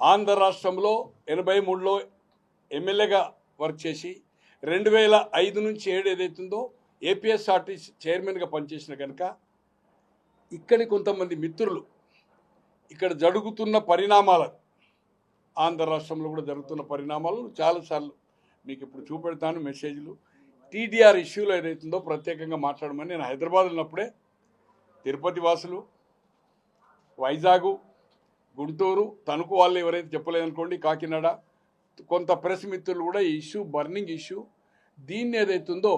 ఆంధ్ర రాష్ట్రంలో ఎనభై మూడులో ఎమ్మెల్యేగా వర్క్ చేసి రెండు వేల ఐదు నుంచి ఏడు ఏదైతుందో ఏపీఎస్ఆర్టీ చైర్మన్గా పనిచేసిన కనుక ఇక్కడి కొంతమంది మిత్రులు ఇక్కడ జరుగుతున్న పరిణామాలు ఆంధ్ర రాష్ట్రంలో కూడా జరుగుతున్న పరిణామాలు చాలాసార్లు మీకు ఇప్పుడు చూపెడతాను మెసేజ్లు. టీడీఆర్ ఇష్యూలో ఏదైతుందో ప్రత్యేకంగా మాట్లాడమని నేను హైదరాబాద్ ఉన్నప్పుడే తిరుపతి వాసులు వైజాగు గుంటూరు తణుకు వాళ్ళు ఎవరైతే చెప్పలేదనుకోండి కాకినాడ కొంత ప్రెస్ మిత్రులు కూడా ఈ ఇష్యూ బర్నింగ్ ఇష్యూ. దీన్ని ఏదైతుందో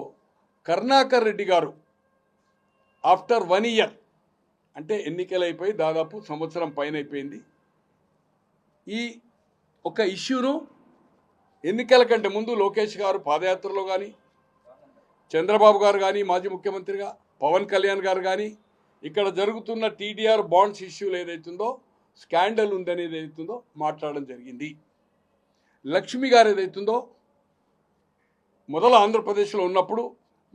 కరుణాకర్ రెడ్డి గారు ఆఫ్టర్ వన్ ఇయర్ అంటే ఎన్నికలు అయిపోయి దాదాపు సంవత్సరం పైన అయిపోయింది ఈ ఒక ఇష్యూను ఎన్నికల కంటే ముందు లోకేష్ గారు పాదయాత్రలో కానీ చంద్రబాబు గారు కానీ మాజీ ముఖ్యమంత్రిగా పవన్ కళ్యాణ్ గారు కానీ ఇక్కడ జరుగుతున్న టీడీఆర్ బాండ్స్ ఇష్యూలు ఏదైతుందో స్కాండల్ ఉందనేది ఏదైతుందో మాట్లాడడం జరిగింది. లక్ష్మి గారు ఏదైతుందో మొదలు ఆంధ్రప్రదేశ్లో ఉన్నప్పుడు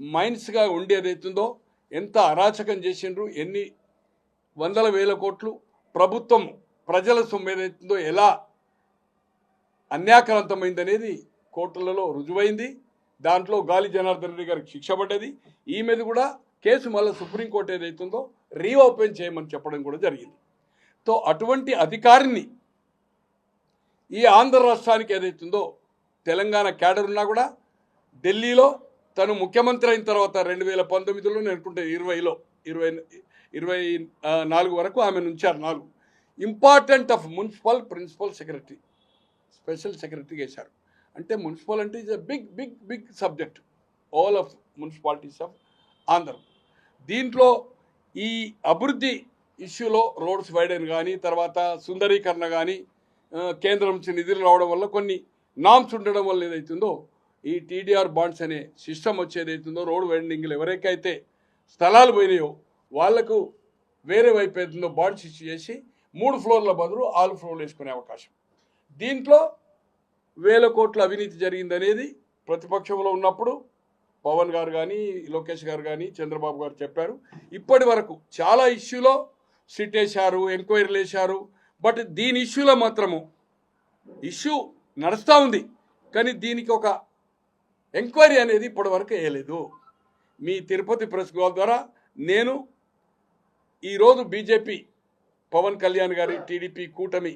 మైన్స్గా ఉండి ఏదైతుందో ఎంత అరాచకం చేసిండ్రు ఎన్ని వందల వేల కోట్లు ప్రభుత్వం ప్రజల సొమ్ము ఏదైతుందో ఎలా అన్యాక్రాంతమైందనేది కోర్టులలో రుజువైంది. దాంట్లో గాలి జనార్దన్ రెడ్డి గారికి శిక్ష పడ్డది. ఈ మీద కూడా కేసు మళ్ళీ సుప్రీంకోర్టు ఏదైతుందో రీఓపెన్ చేయమని చెప్పడం కూడా జరిగింది. తో అటువంటి అధికారిని ఈ ఆంధ్ర రాష్ట్రానికి ఏదైతుందో తెలంగాణ క్యాడర్ ఉన్నా కూడా ఢిల్లీలో తను ముఖ్యమంత్రి అయిన తర్వాత రెండు వేల పంతొమ్మిదిలో నేను అనుకుంటే ఇరవైలో ఇరవై ఇరవై నాలుగు వరకు ఆమెను ఉంచారు నాలుగు. Important of municipal principal secretary special secretary చేశారు అంటే మున్సిపల్ అంటే is a big big big subject all of municipalities of Andhra. దీంట్లో ఈ అభివృద్ధి ఇష్యూలో రోడ్స్ వైడెన్ కానీ తర్వాత సుందరీకరణ కానీ కేంద్రం నుంచి నిధులు రావడం వల్ల కొన్ని నామ్స్ ఉండడం వల్ల ఏదైతుందో ఈ టీడీఆర్ బాండ్స్ అనే సిస్టమ్ వచ్చేది అవుతుందో రోడ్ వెండింగ్లు ఎవరికైతే స్థలాలు పోయినాయో వాళ్ళకు వేరే వైపు అవుతుందో బాండ్స్ ఇష్యూ చేసి మూడు ఫ్లోర్ల బదులు ఆరు ఫ్లోర్లు వేసుకునే అవకాశం. దీంట్లో వేల కోట్ల అవినీతి జరిగిందనేది ప్రతిపక్షంలో ఉన్నప్పుడు పవన్ గారు కానీ లోకేష్ గారు కానీ చంద్రబాబు గారు చెప్పారు. ఇప్పటి వరకు చాలా ఇష్యూలో సిట్ వేశారు ఎంక్వైరీలు వేశారు. బట్ దీని ఇష్యూలో మాత్రము ఇష్యూ నడుస్తూ ఉంది. కానీ దీనికి ఒక ఎంక్వైరీ అనేది ఇప్పటి వరకు వేయలేదు. మీ తిరుపతి ప్రెస్ గోల్ ద్వారా నేను ఈరోజు బీజేపీ పవన్ కళ్యాణ్ గారి టీడీపీ కూటమి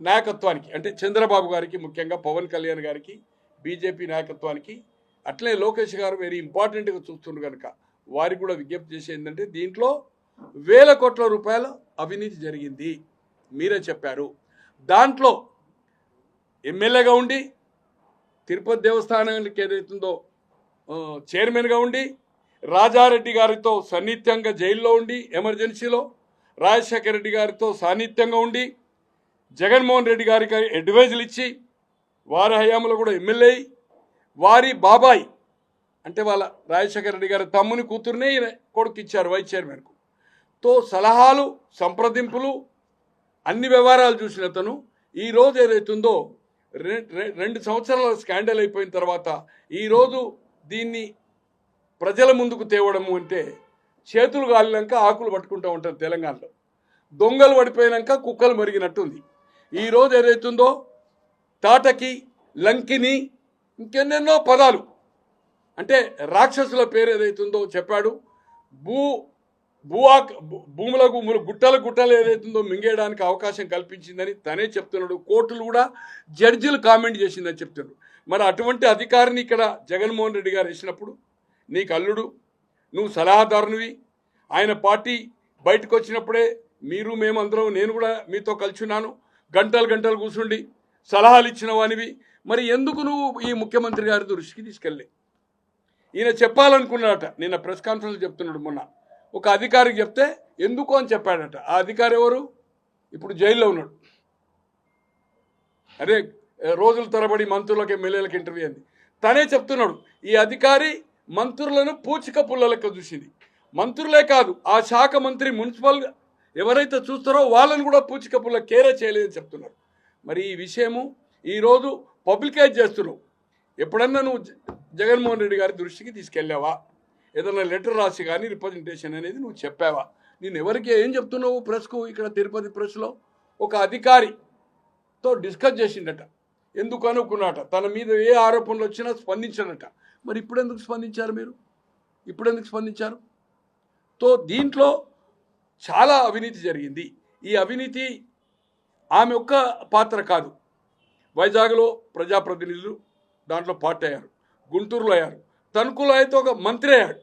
నాయకత్వానికి అంటే చంద్రబాబు గారికి ముఖ్యంగా పవన్ కళ్యాణ్ గారికి బీజేపీ నాయకత్వానికి అట్లే లోకేష్ గారు వెరీ ఇంపార్టెంట్గా చూస్తుండ్రు కనుక వారికి కూడా విజ్ఞప్తి చేసేందంటే ఏంటంటే దీంట్లో వేల కోట్ల రూపాయల అవినీతి జరిగింది. మీరే చెప్పారు. దాంట్లో ఎమ్మెల్యేగా ఉండి తిరుపతి దేవస్థానానికి ఏదైతుందో చైర్మన్గా ఉండి రాజారెడ్డి గారితో సన్నిహిత్యంగా జైల్లో ఉండి ఎమర్జెన్సీలో రాజశేఖర రెడ్డి గారితో సాన్నిహిత్యంగా ఉండి జగన్మోహన్ రెడ్డి గారికి అడ్వైజులు ఇచ్చి వారి హయాంలో కూడా ఎమ్మెల్యే వారి బాబాయ్ అంటే వాళ్ళ రాజశేఖర రెడ్డి గారి తమ్ముని కూతురునే కొడుకు ఇచ్చారు వైస్ చైర్మన్కు. తో సలహాలు సంప్రదింపులు అన్ని వ్యవహారాలు చూసిన అతను ఈరోజు ఏదైతుందో రె- రెండు సంవత్సరాల స్కాండల్ అయిపోయిన తర్వాత ఈరోజు దీన్ని ప్రజల ముందుకు తేవడము అంటే చేతులు గాలినాక ఆకులు పట్టుకుంటూ ఉంటారు తెలంగాణలో. దొంగలు పడిపోయినాక కుక్కలు మరిగినట్టుంది. ఈరోజు ఏదైతుందో తాటకి లంకిని ఇంకెన్నెన్నో పదాలు. అంటే రాక్షసుల పేరు ఏదైతుందో చెప్పాడు. భూ భూ భూములకు ము- గుట్టలు గుట్టలు ఏదైతుందో మింగేయడానికి అవకాశం కల్పించిందని తనే చెప్తున్నాడు. కోర్టులు కూడా జడ్జిలు కామెంట్ చేసిందని చెప్తున్నాడు. మరి అటువంటి అధికారిని ఇక్కడ జగన్మోహన్ రెడ్డి గారు ఇచ్చినప్పుడు నీకు అల్లుడు నువ్వు సలహాదారునివి ఆయన పార్టీ బయటకు వచ్చినప్పుడే మీరు మేమందరం నేను కూడా మీతో కలిసిన్నాను గంటలు గంటలు కూర్చుండి సలహాలు ఇచ్చిన వానివి. మరి ఎందుకు నువ్వు ఈ ముఖ్యమంత్రి గారి దృష్టికి తీసుకెళ్ళి ఈయన చెప్పాలనుకున్నాడట నిన్న ప్రెస్ కాన్ఫరెన్స్ చెప్తున్నాడు మొన్న. ఒక అధికారికి చెప్తే ఎందుకు అని చెప్పాడట. ఆ అధికారి ఎవరు? ఇప్పుడు జైల్లో ఉన్నాడు. అరే రోజుల తరబడి మంత్రులకు ఎమ్మెల్యేలకు ఇంటర్వ్యూ అయింది. తనే చెప్తున్నాడు ఈ అధికారి మంత్రులను పూచిక పుల్ల లెక్క చూసింది. మంత్రులే కాదు ఆ శాఖ మంత్రి మున్సిపల్ ఎవరైతే చూస్తారో వాళ్ళని కూడా పూచిక పుల్ల కేరే చేయలేదని చెప్తున్నారు. మరి ఈ విషయము ఈరోజు పబ్లికైజ్ చేస్తున్నావు. ఎప్పుడన్నా నువ్వు జ- జగన్మోహన్ రెడ్డి గారి దృష్టికి తీసుకెళ్ళావా? ఏదైనా లెటర్ రాసి కానీ రిప్రజెంటేషన్ అనేది నువ్వు చెప్పావా? నేను ఎవరికి ఏం చెప్తున్నావు ప్రెస్కు? ఇక్కడ తిరుపతి ప్రెస్లో ఒక అధికారితో డిస్కస్ చేసిండట. ఎందుకు అనుకున్నట? తన మీద ఏ ఆరోపణలు వచ్చినా స్పందించడట మరి ఇప్పుడెందుకు స్పందించారు మీరు? ఇప్పుడెందుకు స్పందించారు? తో దీంట్లో చాలా అవినీతి జరిగింది. ఈ అవినీతి ఆమె ఒక్క పాత్ర కాదు. వైజాగ్లో ప్రజాప్రతినిధులు దాంట్లో పార్ట్ అయ్యారు. గుంటూరులో అయ్యారు. తణుకులో అయితే ఒక మంత్రి అయ్యాడు.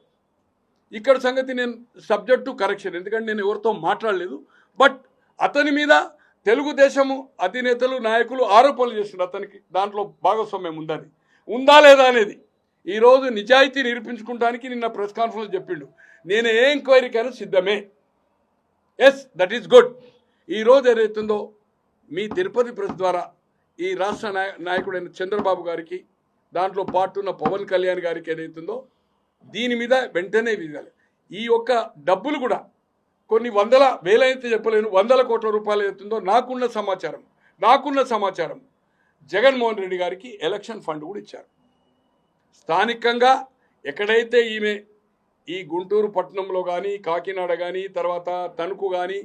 ఇక్కడ సంగతి నేను సబ్జెక్టు కరెక్షన్ ఎందుకంటే నేను ఎవరితో మాట్లాడలేదు. బట్ అతని మీద తెలుగుదేశము అధినేతలు నాయకులు ఆరోపణలు చేస్తున్నారు అతనికి. దాంట్లో భాగస్వామ్యం ఉందని. ఉందా లేదా అనేది. ఈరోజు నిజాయితీ నిరూపించుకోవడానికి నిన్న ప్రెస్ కాన్ఫరెన్స్ చెప్పిండు. నేను ఏ ఎంక్వైరీకైనా సిద్ధమే. ఎస్ దట్ ఈస్ గుడ్ ఈరోజు ఏదైతుందో మీ తిరుపతి ప్రెస్ ద్వారా ఈ రాష్ట్ర నాయ నాయకుడైన చంద్రబాబు గారికి దాంట్లో పాటున్న పవన్ కళ్యాణ్ గారికి ఏదైతుందో దీని మీద వెంటనే విధాలి ఈ యొక్క డబ్బులు కూడా కొన్ని వందల వేలైతే చెప్పలేను వందల కోట్ల రూపాయలు అవుతుందో నాకున్న సమాచారం నాకున్న సమాచారం జగన్మోహన్ రెడ్డి గారికి ఎలక్షన్ ఫండ్ కూడా ఇచ్చారు. స్థానికంగా ఎక్కడైతే ఈమె ఈ గుంటూరు పట్టణంలో కానీ కాకినాడ కానీ తర్వాత తణుకు కానీ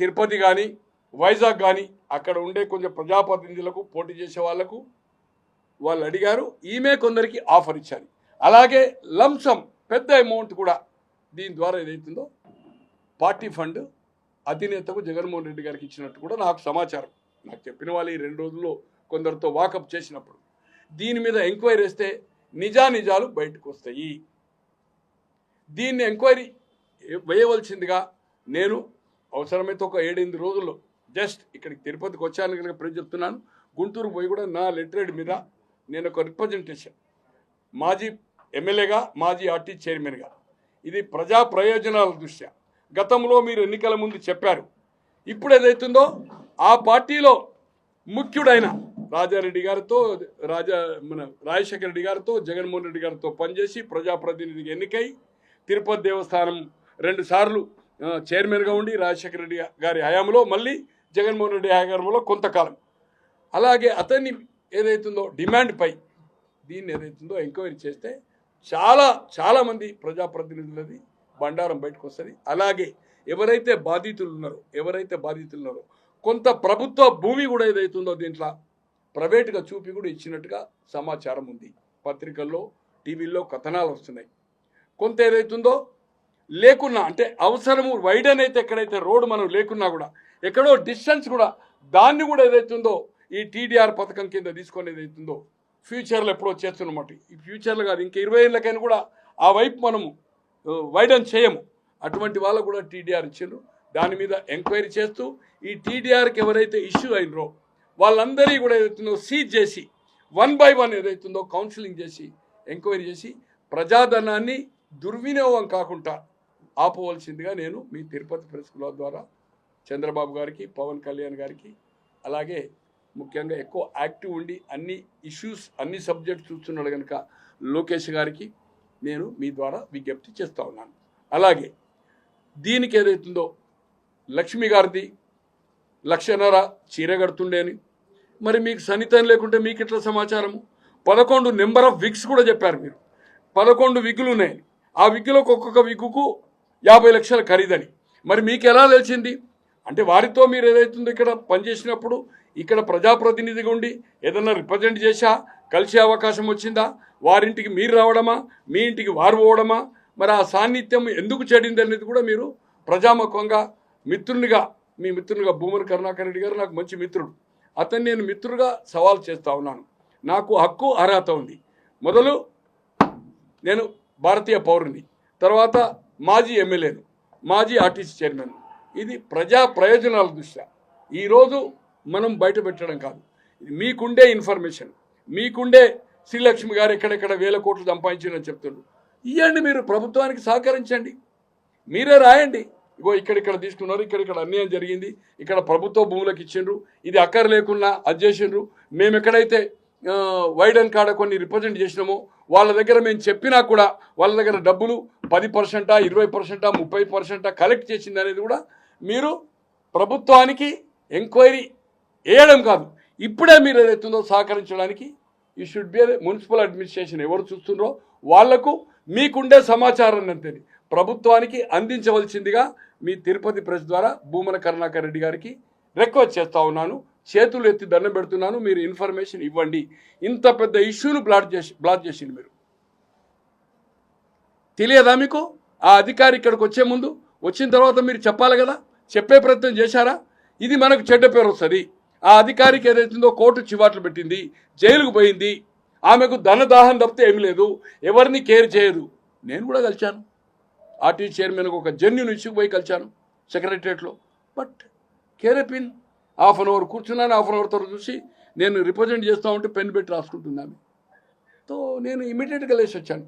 తిరుపతి కానీ వైజాగ్ కానీ అక్కడ ఉండే కొంచెం ప్రజాప్రతినిధులకు పోటీ చేసే వాళ్ళకు వాళ్ళు అడిగారు. ఈమె కొందరికి ఆఫర్ ఇచ్చారు. అలాగే లంసం పెద్ద అమౌంట్ కూడా దీని ద్వారా ఏదైతుందో పార్టీ ఫండ్ అధినేతకు జగన్మోహన్ రెడ్డి గారికి ఇచ్చినట్టు కూడా నాకు సమాచారం. నాకు చెప్పిన వాళ్ళు ఈ రెండు రోజుల్లో కొందరితో వాకప్ చేసినప్పుడు. దీని మీద ఎంక్వైరీ వేస్తే నిజానిజాలు బయటకు వస్తాయి. దీన్ని ఎంక్వైరీ వేయవలసిందిగా నేను అవసరమైతే ఒక ఏడెనిమిది రోజుల్లో జస్ట్ ఇక్కడికి తిరుపతికి వచ్చాను కనుక ప్రజలు చెప్తున్నాను. గుంటూరు పోయి కూడా నా లిటరేట్ మీద నేను ఒక రిప్రజెంటేషన్ మాజీ ఎమ్మెల్యేగా మాజీ ఆర్టీ చైర్మన్గా. ఇది ప్రజా ప్రయోజనాల దృష్ట్యా. గతంలో మీరు ఎన్నికల ముందు చెప్పారు. ఇప్పుడు ఏదైతుందో ఆ పార్టీలో ముఖ్యుడైన రాజారెడ్డి గారితో రాజా మన రాజశేఖర రెడ్డి గారితో జగన్మోహన్ రెడ్డి గారితో పనిచేసి ప్రజాప్రతినిధికి ఎన్నికై తిరుపతి దేవస్థానం రెండు సార్లు చైర్మన్గా ఉండి రాజశేఖర రెడ్డి గారి హయాంలో మళ్ళీ జగన్మోహన్ రెడ్డి హయాంలో కొంతకాలం. అలాగే అతన్ని ఏదైతుందో డిమాండ్ పై దీన్ని ఏదైతుందో ఎంక్వైరీ చేస్తే చాలా చాలామంది ప్రజాప్రతినిధులది బండారం బయటకు వస్తుంది. అలాగే ఎవరైతే బాధితులు ఉన్నారో ఎవరైతే బాధితులు ఉన్నారో కొంత ప్రభుత్వ భూమి కూడా ఏదైతుందో దీంట్లో ప్రైవేట్గా చూపి కూడా ఇచ్చినట్టుగా సమాచారం ఉంది. పత్రికల్లో టీవీల్లో కథనాలు వస్తున్నాయి. కొంత ఏదైతుందో లేకున్నా అంటే అవసరము వైడన్ అయితే ఎక్కడైతే రోడ్డు మనం లేకున్నా కూడా ఎక్కడో డిస్టెన్స్ కూడా దాన్ని కూడా ఏదైతుందో ఈ టీడీఆర్ పథకం కింద తీసుకొని ఏదైతుందో ఫ్యూచర్లో ఎప్పుడో చేస్తున్నమాట ఈ ఫ్యూచర్లో కాదు ఇంకా ఇరవై ఏళ్ళకైనా కూడా ఆ వైపు మనము వైడన్ చేయము. అటువంటి వాళ్ళకు కూడా టీడీఆర్ ఇచ్చిండ్రు. దాని మీద ఎంక్వైరీ చేస్తూ ఈ టీడీఆర్కి ఎవరైతే ఇష్యూ అయినరో వాళ్ళందరికీ కూడా ఏదైతుందో సీజ్ చేసి వన్ బై వన్ ఏదైతుందో కౌన్సిలింగ్ చేసి ఎంక్వైరీ చేసి ప్రజాధనాన్ని దుర్వినియోగం కాకుండా ఆపవలసిందిగా నేను మీ తిరుపతి ప్రెస్ క్లబ్ ద్వారా చంద్రబాబు గారికి పవన్ కళ్యాణ్ గారికి అలాగే ముఖ్యంగా ఎక్కువ యాక్టివ్ ఉండి అన్ని ఇష్యూస్ అన్ని సబ్జెక్ట్స్ చూస్తున్నాడు కనుక లోకేష్ గారికి నేను మీ ద్వారా విజ్ఞప్తి చేస్తూ ఉన్నాను. అలాగే దీనికి ఏదైతుందో లక్ష్మి గారిది లక్షన్నర చీర కడుతుండే అని మరి మీకు సన్నిహితం లేకుంటే మీకు ఎట్లా సమాచారము? పదకొండు నెంబర్ ఆఫ్ విగ్స్ కూడా చెప్పారు మీరు. పదకొండు విగ్గులు ఉన్నాయి. ఆ విగ్గులకు ఒక్కొక్క విగ్గుకు యాభై లక్షల ఖరీదని. మరి మీకు ఎలా తెలిసింది? అంటే వారితో మీరు ఏదైతుందో ఇక్కడ పనిచేసినప్పుడు ఇక్కడ ప్రజాప్రతినిధిగా ఉండి ఏదన్నా రిప్రజెంట్ చేశా కలిసే అవకాశం వచ్చిందా? వారింటికి మీరు రావడమా? మీ ఇంటికి వారు పోవడమా? మరి ఆ సాన్నిధ్యం ఎందుకు చెడింది అనేది కూడా మీరు ప్రజాముఖంగా మిత్రునిగా మీ మిత్రునిగా భూమన్ కరుణాకర్ రెడ్డి గారు నాకు మంచి మిత్రుడు. అతన్ని నేను మిత్రుడుగా సవాల్ చేస్తూ ఉన్నాను. నాకు హక్కు అర్హత ఉంది. మొదలు నేను భారతీయ పౌరుని తర్వాత మాజీ ఎమ్మెల్యేను మాజీ ఆర్టీసీ చైర్మన్ ఇది ప్రజా ప్రయోజనాల దృష్ట్యా. ఈరోజు మనం బయట పెట్టడం కాదు. మీకుండే ఇన్ఫర్మేషన్. మీకుండే శ్రీలక్ష్మి గారు ఎక్కడెక్కడ వేల కోట్లు సంపాదించారని చెప్తుండ్రు. ఇవ్వండి మీరు ప్రభుత్వానికి సహకరించండి. మీరే రాయండి. ఇగో ఇక్కడిక్కడ తీసుకున్నారు ఇక్కడిక్కడ అన్యాయం జరిగింది ఇక్కడ ప్రభుత్వ భూములకు ఇచ్చిండ్రు ఇది అక్కర లేకున్నా అది చేసిండ్రు. మేము ఎక్కడైతే ఆ, వైడన్ కాడ కొన్ని రిప్రజెంట్ చేసినామో వాళ్ళ దగ్గర మేము చెప్పినా కూడా వాళ్ళ దగ్గర డబ్బులు పది పర్సెంటా ఇరవై పర్సెంటా ముప్పై పర్సెంటా కలెక్ట్ చేసింది అనేది కూడా మీరు ప్రభుత్వానికి ఎంక్వైరీ వేయడం కాదు. ఇప్పుడే మీరు ఏదైతుందో సహకరించడానికి ఈ షుడ్ బి మున్సిపల్ అడ్మినిస్ట్రేషన్ ఎవరు చూస్తుండ్రో వాళ్ళకు మీకుండే సమాచారం అంతే ప్రభుత్వానికి అందించవలసిందిగా మీ తిరుపతి ప్రెస్ ద్వారా భూమన కరుణాకర్ రెడ్డి గారికి రిక్వెస్ట్ చేస్తా ఉన్నాను. చేతులు ఎత్తి దండం పెడుతున్నాను. మీరు ఇన్ఫర్మేషన్ ఇవ్వండి. ఇంత పెద్ద ఇష్యూను బ్లాక్ చేసి బ్లాక్ చేసింది మీరు. తెలియదా మీకు? ఆ అధికారి ఇక్కడికి వచ్చే ముందు వచ్చిన తర్వాత మీరు చెప్పాలి కదా? చెప్పే ప్రయత్నం చేశారా? ఇది మనకు చెడ్డ పేరు వస్తుంది. ఆ అధికారికి ఏదైతుందో కోర్టు చివాట్లు పెట్టింది జైలుకు పోయింది. ఆమెకు ధనదాహం తప్పితే ఏమీ లేదు. ఎవరిని కేర్ చేయదు. నేను కూడా కలిశాను. ఆర్టీ చైర్మన్కి ఒక జెన్యున్ ఇష్యూకి పోయి కలిశాను సెక్రటరియట్లో. బట్ కేరపిన్ హాఫ్ అన్ అవర్ కూర్చున్నాను హాఫ్ అన్ అవర్ తర్వాత చూసి నేను రిప్రజెంట్ చేస్తూ ఉంటే పెన్ పెట్టి రాసుకుంటున్నాను సో నేను ఇమీడియట్గా లేచి వచ్చాను.